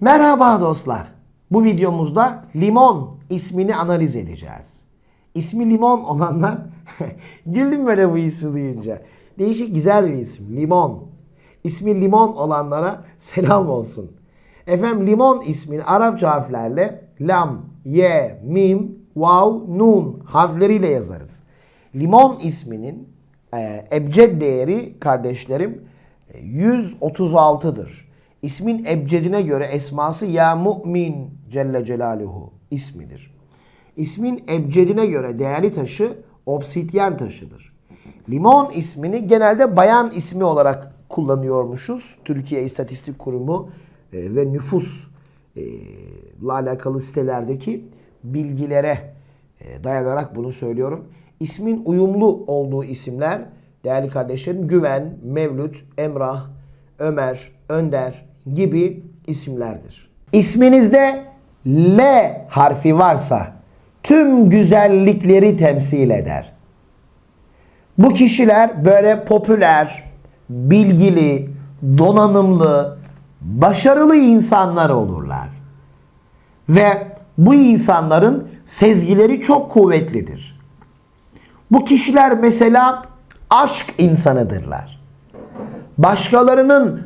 Merhaba dostlar. Bu videomuzda limon ismini analiz edeceğiz. İsmi limon olanlar güldüm böyle bu ismi duyunca. Değişik güzel bir isim. Limon. İsmi limon olanlara selam olsun. Efendim limon ismini Arapça harflerle lam, ye, mim, vav, nun harfleriyle yazarız. Limon isminin e, ebced değeri kardeşlerim e, 136'dır. İsmin ebcedine göre esması ya mu'min Celle Celaluhu ismidir. İsmin ebcedine göre değerli taşı obsidyen taşıdır. Limon ismini genelde bayan ismi olarak kullanıyormuşuz. Türkiye İstatistik Kurumu e, ve nüfus ile alakalı sitelerdeki bilgilere e, dayanarak bunu söylüyorum. İsmin uyumlu olduğu isimler değerli kardeşlerim Güven, Mevlüt, Emrah, Ömer, Önder gibi isimlerdir. İsminizde L harfi varsa tüm güzellikleri temsil eder. Bu kişiler böyle popüler, bilgili, donanımlı, başarılı insanlar olurlar. Ve bu insanların sezgileri çok kuvvetlidir. Bu kişiler mesela aşk insanıdırlar. Başkalarının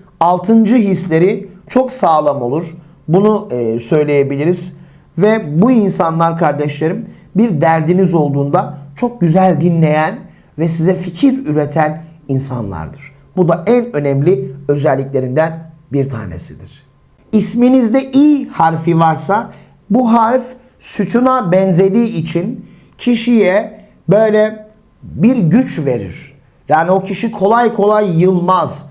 altıncı hisleri çok sağlam olur. Bunu e, söyleyebiliriz. Ve bu insanlar kardeşlerim bir derdiniz olduğunda çok güzel dinleyen ve size fikir üreten insanlardır. Bu da en önemli özelliklerinden bir tanesidir. İsminizde i harfi varsa bu harf sütuna benzediği için kişiye böyle bir güç verir. Yani o kişi kolay kolay yılmaz.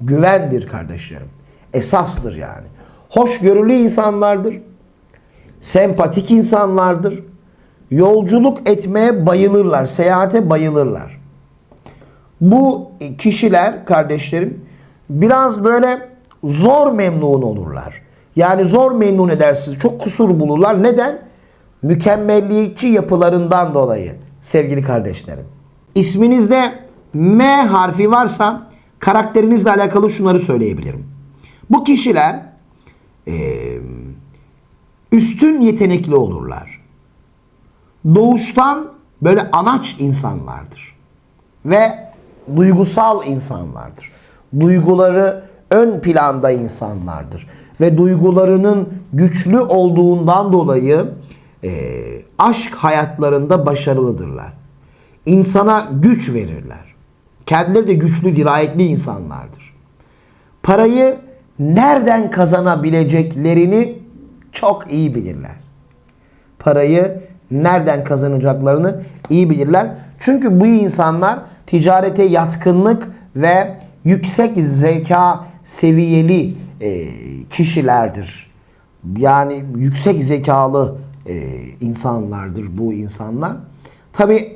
Güvendir kardeşlerim. Esastır yani. Hoşgörülü insanlardır. Sempatik insanlardır. Yolculuk etmeye bayılırlar. Seyahate bayılırlar. Bu kişiler kardeşlerim biraz böyle zor memnun olurlar. Yani zor memnun edersiniz. Çok kusur bulurlar. Neden? Mükemmelliyetçi yapılarından dolayı sevgili kardeşlerim. İsminizde M harfi varsa karakterinizle alakalı şunları söyleyebilirim. Bu kişiler e, üstün yetenekli olurlar. Doğuştan böyle anaç insanlardır. Ve duygusal insanlardır. Duyguları ön planda insanlardır. Ve duygularının güçlü olduğundan dolayı e, aşk hayatlarında başarılıdırlar. İnsana güç verirler. Kendileri de güçlü, dirayetli insanlardır. Parayı nereden kazanabileceklerini çok iyi bilirler. Parayı nereden kazanacaklarını iyi bilirler. Çünkü bu insanlar ticarete yatkınlık ve yüksek zeka seviyeli e, kişilerdir. Yani yüksek zekalı e, insanlardır bu insanlar. Tabi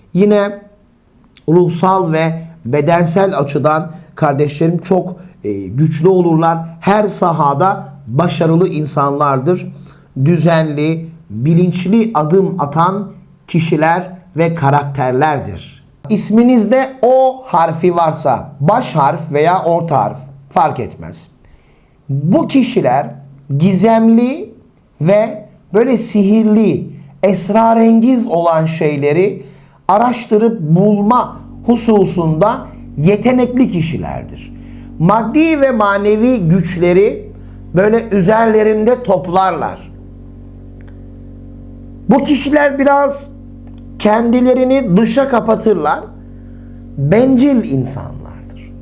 Yine ruhsal ve bedensel açıdan kardeşlerim çok e, güçlü olurlar. Her sahada başarılı insanlardır. Düzenli, bilinçli adım atan kişiler ve karakterlerdir. İsminizde O harfi varsa baş harf veya orta harf fark etmez. Bu kişiler gizemli ve böyle sihirli, esrarengiz olan şeyleri araştırıp bulma hususunda yetenekli kişilerdir. Maddi ve manevi güçleri böyle üzerlerinde toplarlar. Bu kişiler biraz kendilerini dışa kapatırlar. Bencil insanlardır.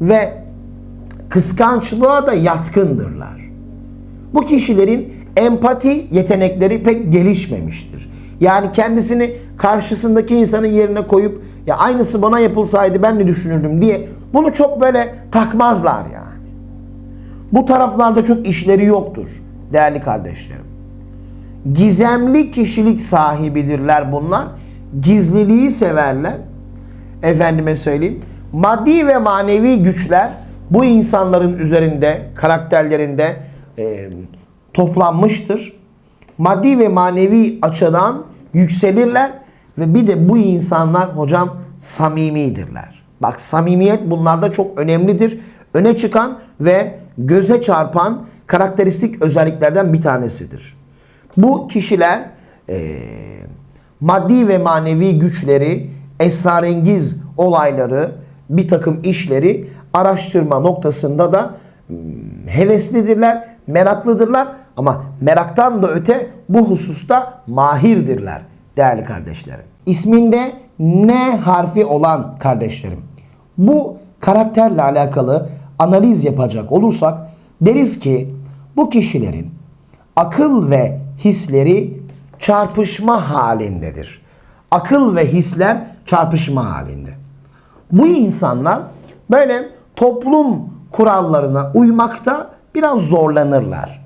Ve kıskançlığa da yatkındırlar. Bu kişilerin empati yetenekleri pek gelişmemiştir. Yani kendisini karşısındaki insanın yerine koyup ya aynısı bana yapılsaydı ben ne düşünürdüm diye bunu çok böyle takmazlar yani. Bu taraflarda çok işleri yoktur değerli kardeşlerim. Gizemli kişilik sahibidirler bunlar. Gizliliği severler. Efendime söyleyeyim. Maddi ve manevi güçler bu insanların üzerinde, karakterlerinde e, toplanmıştır. Maddi ve manevi açıdan yükselirler ve bir de bu insanlar hocam samimidirler. Bak samimiyet bunlarda çok önemlidir. Öne çıkan ve göze çarpan karakteristik özelliklerden bir tanesidir. Bu kişiler e, maddi ve manevi güçleri, esrarengiz olayları, bir takım işleri araştırma noktasında da hmm, heveslidirler, meraklıdırlar ama meraktan da öte bu hususta mahirdirler değerli kardeşlerim. İsminde N harfi olan kardeşlerim. Bu karakterle alakalı analiz yapacak olursak deriz ki bu kişilerin akıl ve hisleri çarpışma halindedir. Akıl ve hisler çarpışma halinde. Bu insanlar böyle toplum kurallarına uymakta biraz zorlanırlar.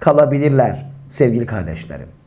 kalabilirler sevgili kardeşlerim.